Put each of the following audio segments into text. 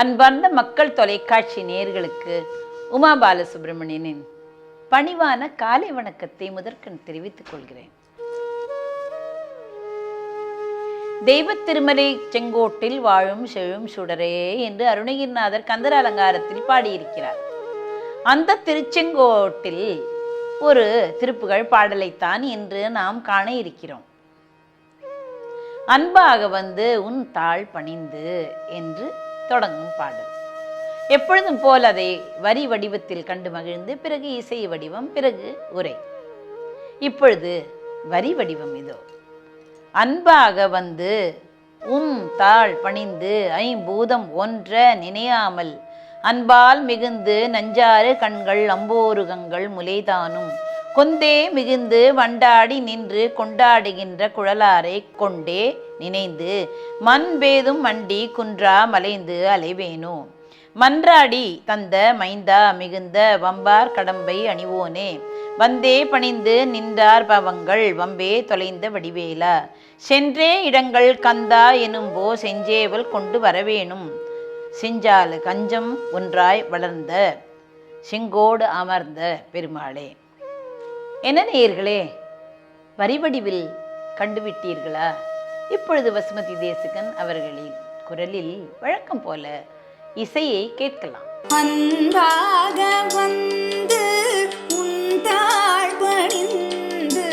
அன்பார்ந்த மக்கள் தொலைக்காட்சி நேர்களுக்கு உமா பாலசுப்ரமணியனின் பணிவான காலை வணக்கத்தை முதற்கண் தெரிவித்துக் கொள்கிறேன். தெய்வத் திருமலை செங்கோட்டில் வாழும் செழும் சுடரே என்று அருணகிரிநாதர் கந்தர அலங்காரத்தில் பாடியிருக்கிறார். அந்த திருச்செங்கோட்டில் ஒரு திருப்புகழ் பாடலைத்தான் இன்று நாம் காண இருக்கிறோம். அன்பாக வந்து உன் தாழ் பணிந்து என்று தொடங்கும் பாடல். எப்பொழுதும் போல் அதை வரி வடிவத்தில் கண்டு மகிழ்ந்து பிறகு இசை வடிவம் பிறகு உரை. இப்பொழுது வரி வடிவம் இதோ. அன்பாக வந்து உம் தாழ் பணிந்து ஐம்பூதம் ஒன்ற நினையாமல் அன்பால் மிகுந்து நஞ்சாறு கண்கள் அம்போருகங்கள் முலைதானும் கொந்தே மிகுந்து வண்டாடி நின்று கொண்டாடுகின்ற குழலாரை கொண்டே நினைந்து மண் பேதும் மண்டி குன்றா மலைந்து அலைவேனோ மன்றாடி தந்த மைந்தா மிகுந்த வம்பார் கடம்பை அணிவோனே. வந்தே பணிந்து நின்றார் பவங்கள் வம்பே தொலைந்த வடிவேலா. சென்றே இடங்கள் கந்தா எனும்போ செஞ்சேவல் கொண்டு வரவேணும். செஞ்சாலு கஞ்சம் ஒன்றாய் வளர்ந்த செங்கோடு அமர்ந்த பெருமாளே. என்ன நேயர்களே வரிவடிவில் கண்டுவிட்டீர்களா? இப்பொழுது வசுமதி தேசுகன் அவர்களின் குரலில் வழக்கம் போல இசையை கேட்கலாம். அன்பாக வந்து உந்தாள் பணிந்து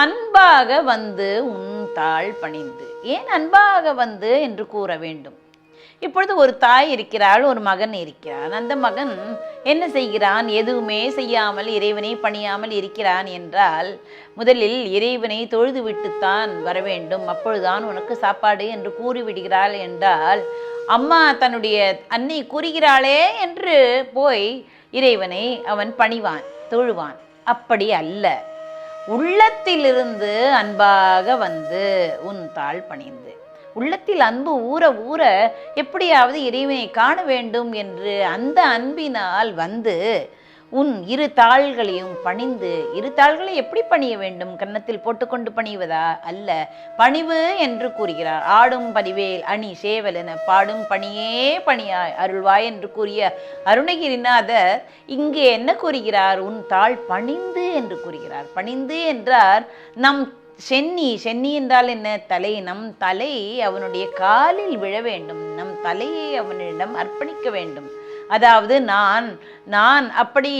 அன்பாக வந்து உன் தாழ் பணிந்து. ஏன் அன்பாக வந்து என்று கூற வேண்டும்? இப்பொழுது ஒரு தாய் இருக்கிறாள் ஒரு மகன் இருக்கிறான். அந்த மகன் என்ன செய்கிறான்? எதுவுமே செய்யாமல் இறைவனை பணியாமல் இருக்கிறான் என்றால் முதலில் இறைவனை தொழுதுவிட்டுத்தான் வர வேண்டும். அப்பொழுதுதான் உனக்கு சாப்பாடு என்று கூறிவிடுகிறாள் என்றால் அம்மா தன்னுடைய அன்னை கூறுகிறாளே என்று போய் இறைவனை அவன் பணிவான் தொழுவான். அப்படி அல்ல. உள்ளத்திலிருந்து அன்பாக வந்து உன் தாழ் பணிந்து. உள்ளத்தில் அன்பு ஊற ஊற எப்படியாவது இறைவனை காண வேண்டும் என்று அந்த அன்பினால் வந்து உன் இரு தாள்களையும் பணிந்து இரு தாள்களை எப்படி பணிய வேண்டும்? கன்னத்தில் போட்டுக்கொண்டு பணிவதா அல்ல பணிவு என்று கூறுகிறார். ஆடும் பணிவேல் அணி சேவல் என பாடும் பணியே பணியாய் அருள்வாய் என்று கூறிய அருணகிரிநாதர் இங்கே என்ன கூறுகிறார்? உன் தாள் பணிந்து என்று கூறுகிறார். பணிந்து என்றார் நம் சென்னி சென்னி என்றால் என்ன? தலை நம் தலை அவனுடைய காலில் விழ வேண்டும். நம் தலையை அவனிடம் அர்ப்பணிக்க வேண்டும். அதாவது நான் நான் அப்படி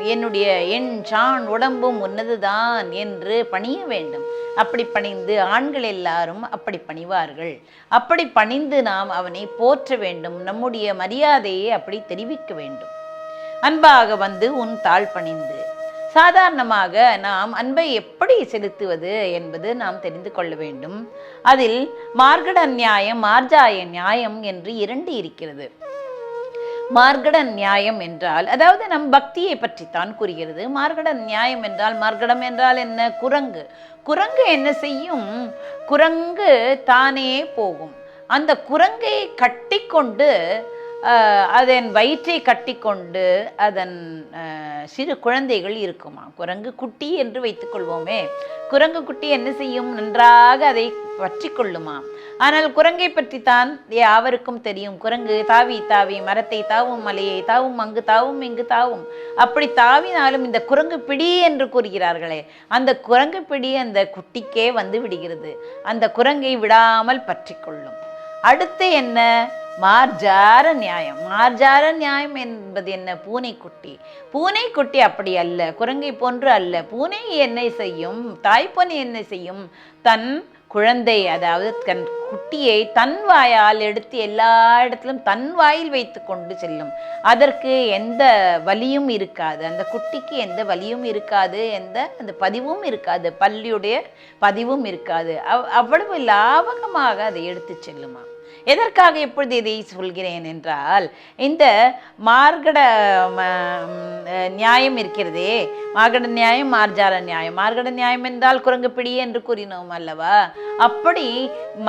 என்னுடைய என் சான் உடம்பும் உன்னதுதான் என்று பணிய வேண்டும். அப்படி பணிந்து ஆண்கள் எல்லாரும் அப்படி பணிவார்கள். அப்படி பணிந்து நாம் அவனை போற்ற வேண்டும். நம்முடைய மரியாதையை அப்படி தெரிவிக்க வேண்டும். அன்பாக வந்து உன் தாழ் பணிந்து. சாதாரணமாக நாம் அன்பை எப்படி செலுத்துவது என்பது நாம் தெரிந்து கொள்ள வேண்டும். அதில் மார்கட நியாயம் மார்ஜாய நியாயம் என்று இரண்டு இருக்கிறது. மார்கட நியாயம் என்றால் அதாவது நம் பக்தியை பற்றித்தான் கூறுகிறது. மார்கட நியாயம் என்றால் மார்கடம் என்றால் என்ன? குரங்கு. குரங்கு என்ன செய்யும்? குரங்கு தானே போகும். அந்த குரங்கை கட்டிக்கொண்டு கொண்டு அதன் வயிற்றை கட்டிக்கொண்டு அதன் சிறு குழந்தைகள் இருக்குமா? குரங்கு குட்டி என்று வைத்துக்கொள்வோமே குரங்கு குட்டி என்ன செய்யும்? நன்றாக அதை பற்றி கொள்ளுமா? ஆனால் குரங்கை பற்றித்தான் யாவருக்கும் தெரியும். குரங்கு தாவி தாவி மரத்தை தாவும் மலையை தாவும் அங்கு தாவும் இங்கு தாவும். அப்படி தாவினாலும் இந்த குரங்கு பிடி என்று கூறுகிறார்களே. அந்த குரங்கு பிடி அந்த குட்டிக்கே வந்து விடுகிறது. அந்த குரங்கை விடாமல் பற்றி கொள்ளும். அடுத்து என்ன? மார்ஜார நியாயம். மார்ஜார நியாயம் என்பது என்ன? பூனைக்குட்டி. பூனைக்குட்டி அப்படி அல்ல. குரங்கை போன்று அல்ல. பூனை என்னை செய்யும்? தாய்ப்பூனை என்ன செய்யும்? தன் குழந்தை அதாவது தன் குட்டியை தன் வாயால் எடுத்து எல்லா இடத்திலும் தன் வாயில் வைத்து கொண்டு செல்லும். அதற்கு எந்த வலியும் இருக்காது. அந்த குட்டிக்கு எந்த வலியும் இருக்காது. எந்த அந்த பதிவும் இருக்காது. பள்ளியுடைய பதிவும் இருக்காது. அவ் அவ்வளவு லாபகமாக அதை எடுத்து செல்லுமா? எதற்காக எப்பொழுது இதை சொல்கிறேன் என்றால் இந்த மார்கட ம, நியாயம் இருக்கிறதே. மார்கட நியாயம் மார்ஜார நியாயம். மார்கட நியாயம் என்றால் குரங்கு பிடி என்று கூறினோம் அல்லவா? அப்படி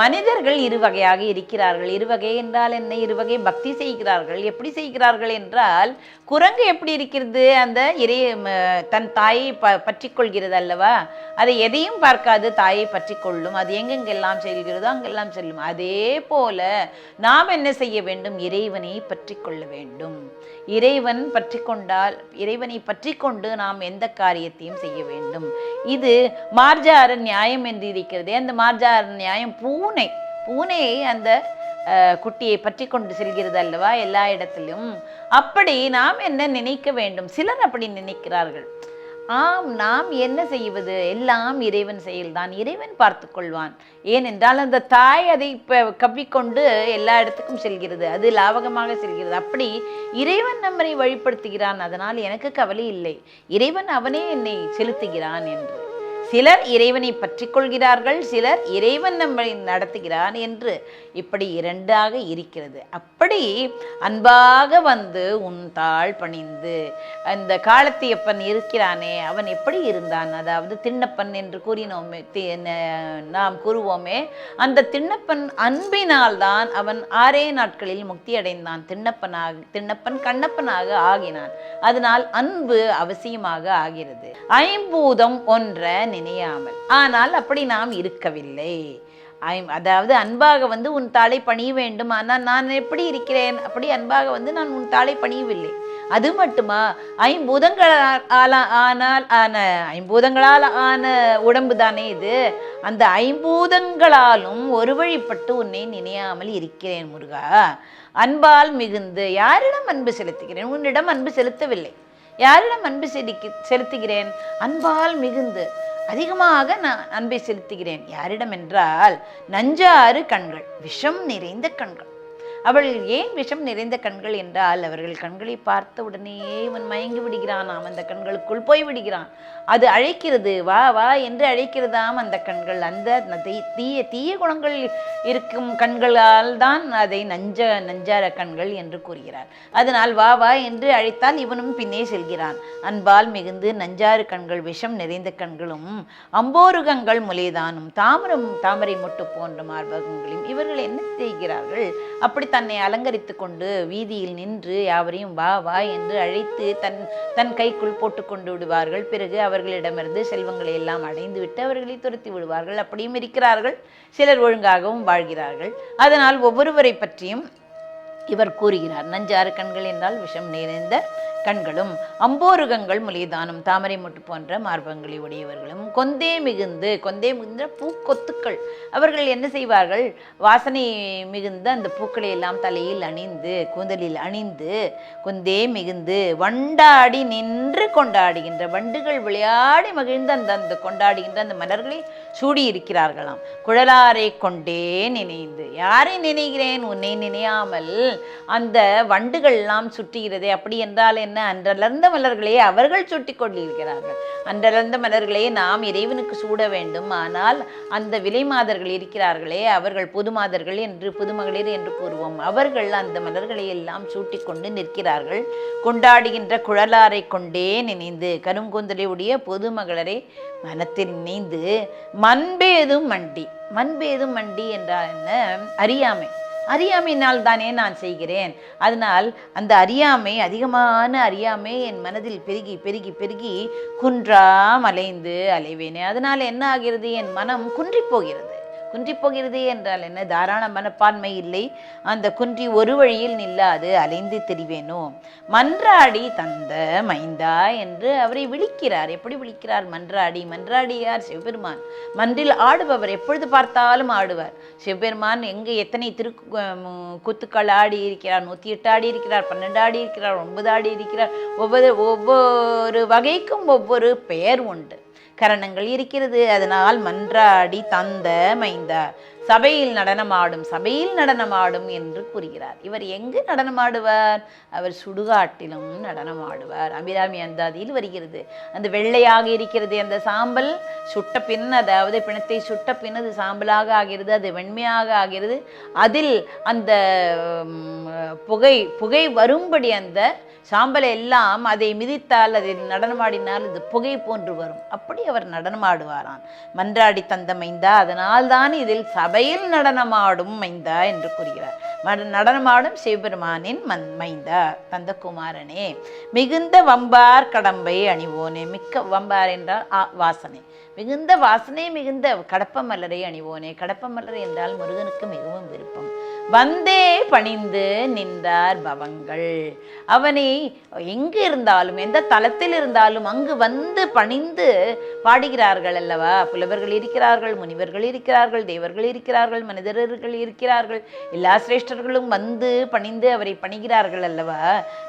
மனிதர்கள் இரு வகையாக இருக்கிறார்கள். இருவகை என்றால் என்ன? இருவகை பக்தி செய்கிறார்கள். எப்படி செய்கிறார்கள் என்றால் குரங்கு எப்படி இருக்கிறது? அந்த இறை ம, தன் தாயை ப பற்றி கொள்கிறது அல்லவா? அதை எதையும் பார்க்காது. தாயை பற்றி கொள்ளும் அது எங்கெங்கெல்லாம் செல்கிறதோ அங்கெல்லாம் செல்லும். அதே போல நாம் என்ன செய்ய வேண்டும்? இறைவனை பற்றி கொள்ள வேண்டும். இறைவன் பற்றி கொண்டால் இறைவனை பற்றி கொண்டு நாம் எந்த காரியத்தையும் செய்ய வேண்டும். இது மார்ஜார நியாயம் என்று இருக்கிறதே. அந்த மார்ஜார நியாயம் பூனை பூனையை அந்த குட்டியை பற்றி கொண்டு செல்கிறது அல்லவா? எல்லா இடத்திலும். அப்படி நாம் என்ன நினைக்க வேண்டும்? சிலர் அப்படி நினைக்கிறார்கள். ஆம் நாம் என்ன செய்வது? எல்லாம் இறைவன் செயல்தான். இறைவன் பார்த்து கொள்வான் ஏனென்றால் அந்த தாய் அதை இப்போ கவ்விக்கொண்டு எல்லா இடத்துக்கும் செல்கிறது. அது லாவகமாக செல்கிறது. அப்படி இறைவன் நம்மை வழிபடுத்துகிறான் அதனால் எனக்கு கவலை இல்லை. இறைவன் அவனே என்னை செலுத்துகிறான் என்று. சிலர் இறைவனை பற்றி கொள்கிறார்கள் சிலர் இறைவன் நம்மை நடத்துகிறான் என்று இப்படி இரண்டாக இருக்கிறது. அப்படி அன்பாக வந்து உன் தாழ் பணிந்து அந்த காலத்தியப்பன் இருக்கிறானே அவன் எப்படி இருந்தான்? அதாவது திண்ணப்பன் என்று கூறினோமே நாம் கூறுவோமே அந்த திண்ணப்பன் அன்பினால் தான் அவன் ஆறே நாட்களில் முக்தி அடைந்தான். திண்ணப்பனாக திண்ணப்பன் கண்ணப்பனாக ஆகினான். அதனால் அன்பு அவசியமாக ஆகிறது. ஐம்பூதம் ஒன்ற நினையாமல். ஆனால் அப்படி நாம் இருக்கவில்லை. அதாவது அன்பாக வந்து உன் தாளை பணிய வேண்டும். ஆனால் நான் எப்படி இருக்கிறேன்? அப்படி அன்பாக வந்து நான் உன் தாளை பணியவில்லை. அது மட்டுமா? ஐம்பூதங்களால் ஆல- ஆனால் ஆன ஐம்பூதங்களால் ஆன உடம்பு தானே இது? அந்த ஐம்பூதங்களாலும் ஒரு வழிப்பட்டு உன்னை நினையாமல் இருக்கிறேன் முருகா. அன்பால் மிகுந்து யாரிடம் அன்பு செலுத்துகிறேன்? உன்னிடம் அன்பு செலுத்தவில்லை. யாரிடம் அன்பு செலுத்துகிறேன்? அன்பால் மிகுந்து அதிகமாக நான் அன்பை செலுத்துகிறேன். யாரிடம் என்றால் நஞ்சாறு கண்கள் விஷம் நிறைந்த கண்கள். அவள் ஏன் விஷம் நிறைந்த கண்கள் என்றால் அவர்கள் கண்களை பார்த்த உடனேயே இவன் மயங்கி விடுகிறான். அந்த கண்களுக்குள் போய் விடுகிறான். அது அழைக்கிறது. வா வா என்று அழைக்கிறதாம் அந்த கண்கள். அந்த தீ- தீய தீய குணங்கள் இருக்கும் கண்களால் தான் அதை நஞ்ச நஞ்சார கண்கள் என்று கூறுகிறார். அதனால் வா வா என்று அழைத்தால் இவனும் பின்னே செல்கிறான். அன்பால் மிகுந்து நஞ்சாறு கண்கள் விஷம் நிறைந்த கண்களும் அம்போருகங்கள் முலைதானும் தாமரம் தாமரை மொட்டு போன்ற மார்பகங்களையும் இவர்கள் என்ன செய்கிறார்கள்? அப்படி தன்னை அலங்கரித்து கொண்டு வீதியில் நின்று யாவரையும் வா வா என்று அழைத்து தன் தன் கைக்குள் போட்டு கொண்டு விடுவார்கள். பிறகு அவர்களிடமிருந்து செல்வங்களை எல்லாம் அடைந்து விட்டு அவர்களை துரத்தி விடுவார்கள். அப்படியும் இருக்கிறார்கள். சிலர் ஒழுங்காகவும் வாழ்கிறார்கள். அதனால் ஒவ்வொருவரை பற்றியும் இவர் கூறுகிறார் நஞ்சாறு கண்கள் என்றால் விஷம் நிறைந்த கண்களும் அம்போருகங்கள் முலிதானும் தாமரை மொட்டு போன்ற மார்பங்களை உடையவர்களும் கொந்தே மிகுந்து கொந்தே மிகுந்த பூக்கொத்துக்கள். அவர்கள் என்ன செய்வார்கள்? வாசனை மிகுந்த அந்த பூக்களை எல்லாம் தலையில் அணிந்து கூந்தலில் அணிந்து கொந்தே மிகுந்து வண்டாடி நின்று கொண்டாடுகின்ற வண்டுகள் விளையாடி மகிழ்ந்து அந்த அந்த கொண்டாடுகின்ற அந்த மலர்களை சூடியிருக்கிறார்களாம். குழலாரை கொண்டே நினைந்து யாரை நினைகிறேன்? உன்னை நினையாமல் அந்த வண்டுகள்லாம் சுற்றுகிறதே அப்படி என்றால் என்ன? அன்றலர்ந்த மலர்களே அவர்கள் சுட்டி கொண்டிருக்கிறார்கள். அன்றலர்ந்த மலர்களே நாம் இறைவனுக்கு சூட வேண்டும். ஆனால் அந்த விலை மாதர்கள் இருக்கிறார்களே அவர்கள் புது மாதர்கள் என்று புதுமகளிர் என்று கூறுவோம். அவர்கள் அந்த மலர்களை எல்லாம் சூட்டி கொண்டு நிற்கிறார்கள். கொண்டாடுகின்ற குழலாரை கொண்டே நினைந்து கருங்கூந்தலை உடைய பொதுமகளரை மனத்தில் நீந்து மண்பேதும் மண்டி. மண்பேதும் மண்டி என்றால் என்ன? அறியாமை. அறியாமையினால் தானே நான் செய்கிறேன். அதனால் அந்த அறியாமை அதிகமான அறியாமை என் மனதில் பெருகி பெருகி பெருகி குன்றாம் அலைந்து அலைவேனே. அதனால் என்ன ஆகிறது? என் மனம் குன்றிப் போகிறது. குன்றி போகிறது என்றால் என்ன? தாராள மனப்பான்மை இல்லை. அந்த குன்றி ஒரு வழியில் நில்லாது அலைந்து திரிவேனோ? மன்றாடி தந்த மைந்தா என்று அவரை விழிக்கிறார். எப்படி விழிக்கிறார்? மன்றாடி மன்றாடியார் சிவபெருமான். மன்றில் ஆடுபவர் எப்பொழுது பார்த்தாலும் ஆடுவார். சிவபெருமான் எங்கே எத்தனை திரு குத்துக்கள் ஆடி இருக்கிறார்? நூற்றி எட்டு ஆடி இருக்கிறார் பன்னெண்டு ஆடி இருக்கிறார் ஒன்பது ஆடி இருக்கிறார். ஒவ்வொரு ஒவ்வொரு வகைக்கும் ஒவ்வொரு பெயர் உண்டு. கரணங்கள் இருக்கிறது. அதனால் மன்றாடி தந்த மைந்த சபையில் நடனமாடும் சபையில் நடனமாடும் என்று கூறுகிறார். இவர் எங்கு நடனமாடுவார்? அவர் சுடுகாட்டிலும் நடனமாடுவார். அபிராமி அந்தாதியில் வருகிறது. அந்த வெள்ளையாக இருக்கிறது அந்த சாம்பல் சுட்ட பின் அதாவது பிணத்தை சுட்ட பின் அது சாம்பலாக ஆகிறது அது வெண்மையாக ஆகிறது. அதில் அந்த புகை புகை வரும்படி அந்த சாம்பலை எல்லாம் அதை மிதித்தால் அதை நடனமாடினால் இது புகை போன்று வரும். அப்படி அவர் நடனமாடுவாராம். மன்றாடி தந்த மைந்தா அதனால் தான் இதில் சபையில் நடனமாடும் மைந்தா என்று கூறுகிறார். நடனமாடும் சிவபெருமானின் மன் மைந்தா தந்த குமாரனே மிகுந்த வம்பார் கடம்பை அணிவோனே மிக்க வம்பார் என்றால் வாசனை. மிகுந்த வாசனை மிகுந்த கடப்ப மலரை அணிவோனே கடப்ப மலர் என்றால் முருகனுக்கு மிகவும் விருப்பம். வந்தே பணிந்து நின்றார் பவங்கள். அவனை எங்கு இருந்தாலும் எந்த தலத்தில் இருந்தாலும் அங்கு வந்து பணிந்து பாடுகிறார்கள் அல்லவா? புலவர்கள் இருக்கிறார்கள் முனிவர்கள் இருக்கிறார்கள் தேவர்கள் இருக்கிறார்கள் மனிதர்கள் இருக்கிறார்கள். எல்லா சிரேஷ்டர்களும் வந்து பணிந்து அவரை பணிகிறார்கள் அல்லவா?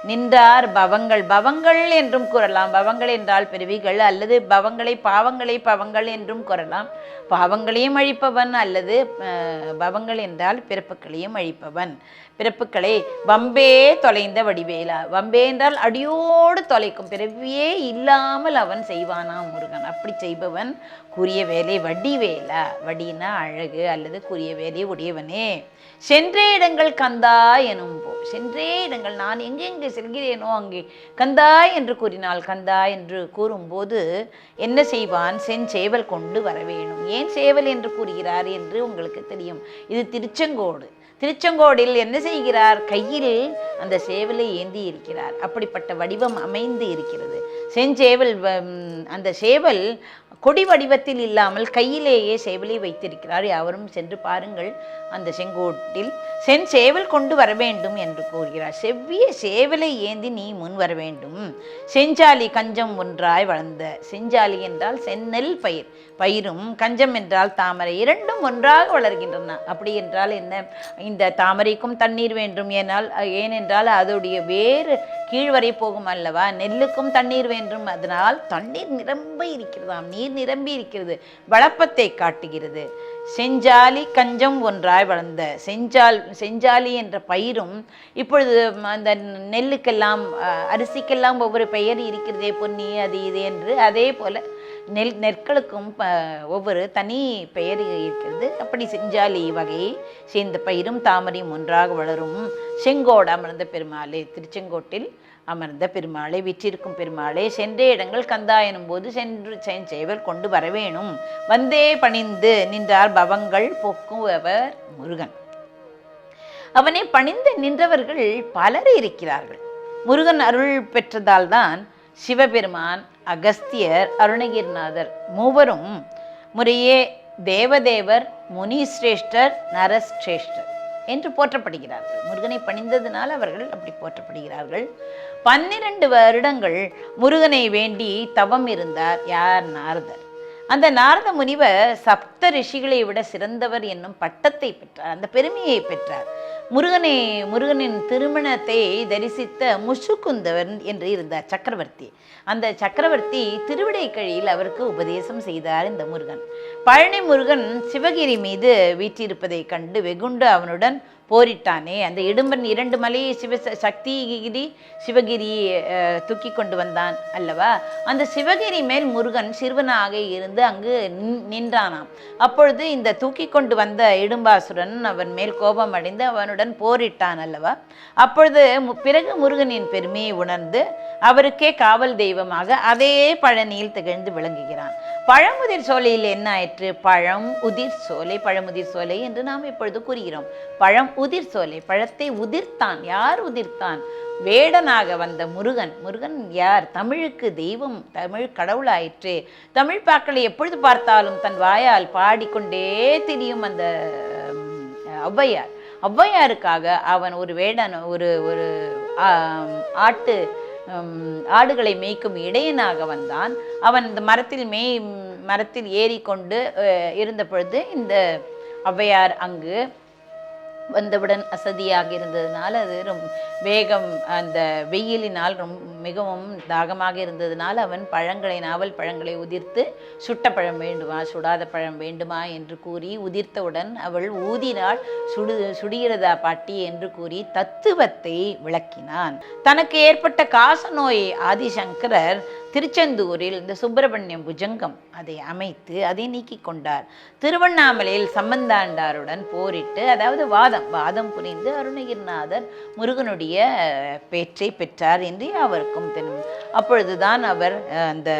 நின்றார் பவங்கள். பவங்கள் என்றும் கூறலாம். பவங்கள் என்றால் பிறவிகள் அல்லது பவங்களை பாவங்களை பவங்கள் என்றும் கூறலாம். பாவங்களையும் அழிப்பவன் அல்லது பவங்கள் என்றால் பிறப்புகளையும் அழிப்பவன். பிறப்புக்களை வம்பே தொலைந்த வடிவேலா. வம்பே என்றால் அடியோடு தொலைக்கும். பிறவியே இல்லாமல் அவன் செய்வானாம் முருகன். அப்படி செய்பவன் கூறிய வேலை வடிவேலா. வடினா அழகு அல்லது கூறிய வேலை உடையவனே. சென்றே இடங்கள் கந்தா எனும் போ சென்றே இடங்கள் நான் எங்கெங்கே செல்கிறேனோ அங்கே. கந்தா என்று கூறினால் கந்தா என்று கூறும்போது என்ன செய்வான்? செஞ்சேவல் கொண்டு வர வேணும். ஏன் சேவல் என்று கூறுகிறார் என்று உங்களுக்கு தெரியும். இது திருச்செங்கோடு. திருச்செங்கோடில் என்ன செய்கிறார்? கையில் அந்த சேவலை ஏந்தி இருக்கிறார். அப்படிப்பட்ட வடிவம் அமைந்து இருக்கிறது. செஞ்சேவல் அந்த சேவல் கொடி வடிவத்தில் இல்லாமல் கையிலேயே சேவலை வைத்திருக்கிறார். யாவரும் சென்று பாருங்கள் அந்த செங்கோட்டில். சென் சேவல் கொண்டு வர வேண்டும் என்று கூறுகிறார். செவ்விய சேவலை ஏந்தி நீ முன் வர வேண்டும். செஞ்சாலி கஞ்சம் ஒன்றாய் வளர்ந்த செஞ்சாலி என்றால் செந்நெல் பயிர். பயிரும் கஞ்சம் என்றால் தாமரை. இரண்டும் ஒன்றாக வளர்கின்றன. அப்படி என்றால் என்ன? இந்த தாமரைக்கும் தண்ணீர் வேண்டும். ஏனால் ஏனென்றால் அதோடைய வேறு கீழ் வரை போகும் அல்லவா? நெல்லுக்கும் தண்ணீர் வேண்டும். அதனால் தண்ணீர் நிரம்ப இருக்கிறதாம் நீர் நிரம்பி இருக்கிறது. வளப்பத்தை காட்டுகிறது. செஞ்சாலி கஞ்சம் ஒன்றாய் வளர்ந்த. செஞ்சால் செஞ்சாலி என்ற பயிரும் இப்பொழுது அந்த நெல்லுக்கெல்லாம் அரிசிக்கெல்லாம் ஒவ்வொரு பெயர் இருக்கிறதே பொன்னி அது இது என்று. அதே போல நெல் நெற்களுக்கும் ப- ஒவ்வொரு தனி பெயர் இருக்கிறது. அப்படி செஞ்சாலி வகை சேர்ந்த பயிரும் தாமரையும் ஒன்றாக வளரும். செங்கோடு அமர்ந்த பெருமாளே திருச்செங்கோட்டில் அமர்ந்த பெருமாளை விற்றிருக்கும் பெருமாளே சென்ற இடங்கள் கந்தா எனும்போது சென்று செஞ்சேவல் கொண்டு வரவேணும். வந்தே பணிந்து நின்றார் பவங்கள் போக்குவவர் முருகன். அவனை பணிந்து நின்றவர்கள் பலர் இருக்கிறார்கள். முருகன் அருள் பெற்றதால் தான் சிவபெருமான் அகஸ்தியர் அருணகிரிநாதர் மூவரும் முறையே தேவதேவர் முனிசிரேஷ்டர் நரசிரேஷ்டர் என்று போற்றப்படுகிறார்கள். முருகனை பணிந்ததினால் அவர்கள் அப்படி போற்றப்படுகிறார்கள். பன்னிரண்டு வருடங்கள் முருகனை வேண்டி தவம் இருந்தார் யார் நாரதர். அந்த நாரத முனிவர் சப்த ரிஷிகளை விட சிறந்தவர் என்னும் பட்டத்தை பெற்றார். அந்த பெருமையை பெற்றார். முருகனை முருகனின் திருமணத்தை தரிசித்த முஷுக்குந்தவன் என்று இருந்தார் சக்கரவர்த்தி. அந்த சக்கரவர்த்தி திருவிடைக்கழியில் அவருக்கு உபதேசம் செய்தார் இந்த முருகன். பழனி முருகன் சிவகிரி மீது வீற்றிருப்பதை கண்டு வெகுண்டு அவனுடன் போரிட்டானே. அந்த இடும்பன் இரண்டு மலையை சிவ சக்திகிரி சிவகிரி தூக்கி கொண்டு வந்தான் அல்லவா? அந்த சிவகிரி மேல் முருகன் சிறுவனாக இருந்து அங்கு நின்- நின்றானாம். அப்பொழுது இந்த தூக்கி கொண்டு வந்த இடும்பாசுரன் அவன் மேல் கோபம் அடைந்து அவனுடன் போரிட்டான் அல்லவா? அப்பொழுது பிறகு முருகனின் பெருமையை உணர்ந்து அவருக்கே காவல் தெய்வமாக அதே பழனியில் திகழ்ந்து விளங்குகிறான். பழமுதிர் சோலையில் என்ன ஆயிற்று? பழம் உதிர் சோலை பழமுதிர் சோலை என்று நாம் இப்பொழுது கூறுகிறோம். பழம் உதிர் சோலை பழத்தை உதிர்த்தான். யார் உதிர்த்தான்? வேடனாக வந்த முருகன். முருகன் யார்? தமிழுக்கு தெய்வம் தமிழ் கடவுளாயிற்று. தமிழ் பாக்களை எப்பொழுது பார்த்தாலும் தன் வாயால் பாடிக்கொண்டே திரியும் அந்த ஔவையார். ஔவையாருக்காக அவன் ஒரு வேடன் ஒரு ஒரு ஆட்டு ஆடுகளை மேய்க்கும் இடையனாக வந்தான். அவன் இந்த மரத்தில் மேய் மரத்தில் ஏறிக்கொண்டு இருந்த பொழுது இந்த ஔவையார் அங்கு வந்தவுடன் அசதியாக இருந்ததுனால அது ரொம்ப வேகம் அந்த வெயிலினால் ரொம்ப மிகவும் தாகமாக இருந்ததுனால் அவன் பழங்களை நாவல் பழங்களை உதிர்த்து சுட்ட பழம் வேண்டுமா சுடாத பழம் வேண்டுமா என்று கூறி உதிர்த்தவுடன் அவள் ஊதினால் சுடு சுடுகிறதா பாட்டி என்று கூறி தத்துவத்தை விளக்கினான். தனக்கு ஏற்பட்ட காச நோயை ஆதிசங்கரர் திருச்செந்தூரில் இந்த சுப்பிரமணியம் புஜங்கம் அதை அமைத்து அதை நீக்கி கொண்டார். திருவண்ணாமலையில் சம்பந்தாண்டாருடன் போரிட்டு அதாவது வாதம் வாதம் புரிந்து அருணகிரிநாதர் முருகனுடைய பேச்சை பெற்றார் என்று அவருக்கும் தெரியும். அப்பொழுதுதான் அவர் அந்த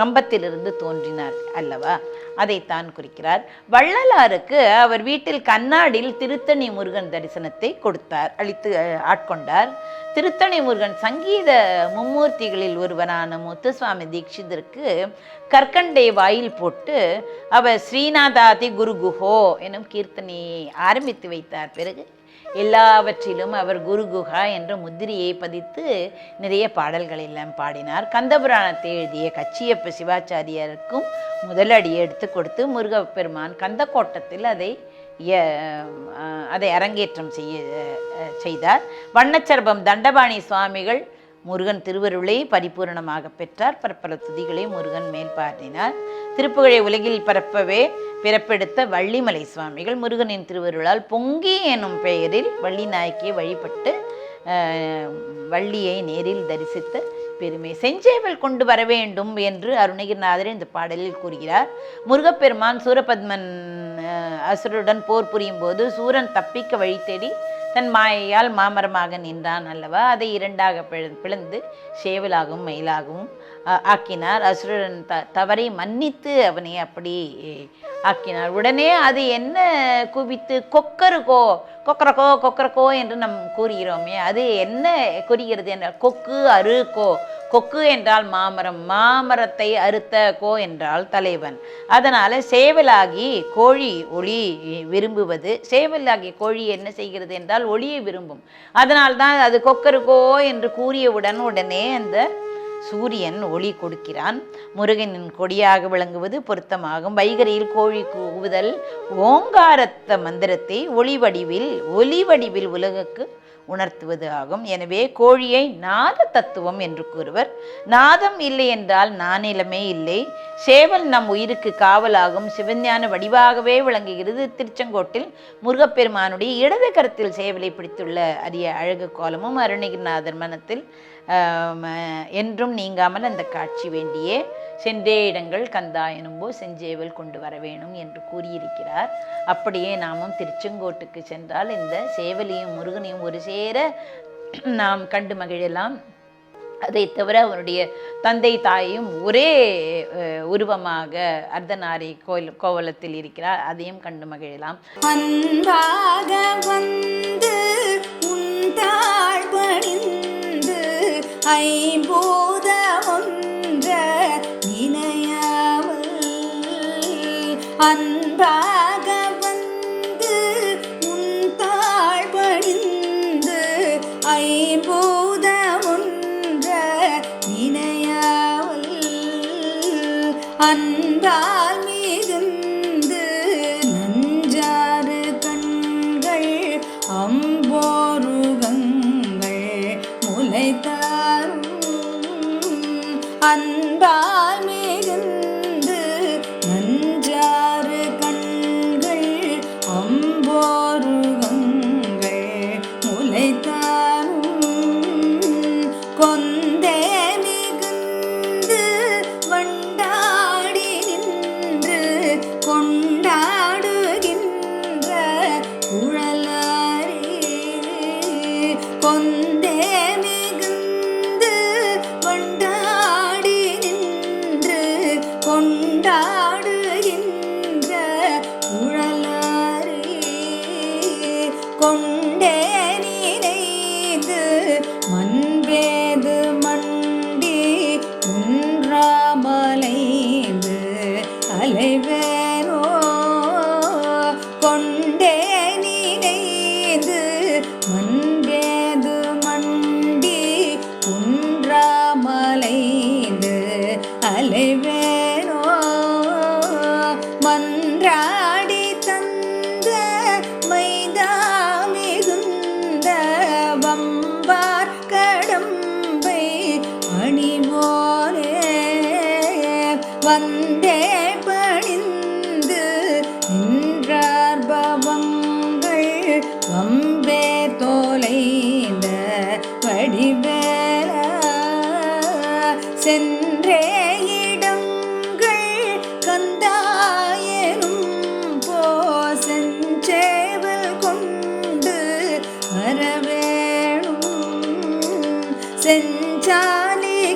கம்பத்திலிருந்து தோன்றினார் அல்லவா? அதைத்தான் குறிக்கிறார். வள்ளலாருக்கு அவர் வீட்டில் கண்ணாடியில் திருத்தணி முருகன் தரிசனத்தை கொடுத்தார் அளித்து ஆட்கொண்டார். திருத்தணி முருகன் சங்கீத மும்மூர்த்திகளில் ஒருவரான முத்துசுவாமி தீட்சிதருக்கு கற்கண்டை வாயில் போட்டு அவர் ஸ்ரீநாதாதி குருகுஹோ எனும் கீர்த்தனையை ஆரம்பித்து வைத்தார். பிறகு எல்லாவற்றிலும் அவர் குருகுஹா என்ற முத்திரையை பதித்து நிறைய பாடல்கள் எல்லாம் பாடினார். கந்தபுராணத்தை எழுதிய கச்சியப்ப சிவாச்சாரியாருக்கும் முதலடி எடுத்து கொடுத்து முருகப்பெருமான் கந்தக்கோட்டத்தில் அதை அதை அரங்கேற்றம் செய்ய செய்தார். வண்ணச்சர்பம் தண்டபாணி சுவாமிகள் முருகன் திருவருளை பரிபூரணமாக பெற்றார். பரப்பல துதிகளை முருகன் மேல் பாடினார் திருப்புகழை உலகில் பரப்பவே பிறப்பெடுத்த வள்ளிமலை சுவாமிகள் முருகனின் திருவருளால் பொங்கி எனும் பெயரில் வள்ளி நாயக்கியை வழிபட்டு வள்ளியை நேரில் தரிசித்த பெருமை செஞ்சேவல் கொண்டு வர வேண்டும் என்று அருணகிரிநாதர் இந்த பாடலில் கூறுகிறார். முருகப்பெருமான் சூரபத்மன் அசுரருடன் போர் புரியும் போது சூரன் தப்பிக்க வழி தேடி தன் மாயையால் மாமரமாக நின்றான் அல்லவா? அதை இரண்டாக பிழ பிளந்து சேவலாகவும் மயிலாகவும் ஆக்கினார். அசுரன் த தவறை மன்னித்து அவனை அப்படி ஆக்கினார். உடனே அது என்ன குவித்து கொக்கருக்கோ கொக்கரக்கோ கொக்கரக்கோ என்று நம் கூறுகிறோமே அது என்ன குறிகிறது என்றால் கொக்கு அரு கோ கொக்கு என்றால் மாமரம் மாமரத்தை அறுத்த கோ என்றால் தலைவன். அதனால் சேவலாகி கோழி ஒளி விரும்புவது சேவலாகி கோழி என்ன செய்கிறது என்றால் ஒளியை விரும்பும். அதனால்தான் அது கொக்கருக்கோ என்று கூறியவுடன் உடனே அந்த சூரியன் ஒளி கொடுக்கிறான். முருகனின் கொடியாக விளங்குவது பொருத்தமாகும். வைகரியில் கோழி கூவுதல் ஓங்காரத்த மந்திரத்தை ஒளி வடிவில் ஒலி வடிவில் உலகுக்கு உணர்த்துவது ஆகும். எனவே கோழியை நாத தத்துவம் என்று கூறுவர். நாதம் இல்லை என்றால் நானிலமே இல்லை. சேவல் நம் உயிருக்கு காவலாகும். சிவஞான வடிவாகவே விளங்குகிறது. திருச்செங்கோட்டில் முருகப்பெருமானுடைய இடது கரத்தில் சேவலை பிடித்துள்ள அரிய அழகு கோலமும் அருணகிரிநாதர் மனத்தில் என்றும் நீங்காமல் அந்த காட்சி வேண்டியே. சென்றே இடங்கள் கந்தா எனும்போ செஞ்சேவல் கொண்டு வர வேணும் என்று கூறியிருக்கிறார். அப்படியே நாமும் திருச்செங்கோட்டுக்கு சென்றால் இந்த சேவலையும் முருகனையும் ஒரு சேர நாம் கண்டு மகிழலாம். அதை தவிர அவருடைய தந்தை தாயும் ஒரே உருவமாக அர்த்தநாரி கோயில் கோவலத்தில் இருக்கிறார். அதையும் கண்டு மகிழலாம். அன்பாக அன்பாக அலைவே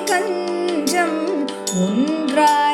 கஞ்சம் ஒன்றாய்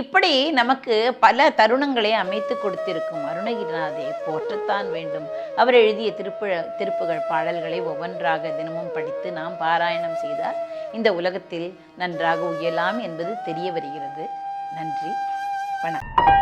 இப்படி நமக்கு பல தருணங்களை அமைத்து கொடுத்திருக்கும் அருணகிரிநாதை போற்றத்தான் வேண்டும். அவர் எழுதிய திருப்புழ திருப்புகள் பாடல்களை ஒவ்வொன்றாக தினமும் படித்து நாம் பாராயணம் செய்தால் இந்த உலகத்தில் நன்றாக உயலாம் என்பது தெரிய வருகிறது. நன்றி. வணக்கம்.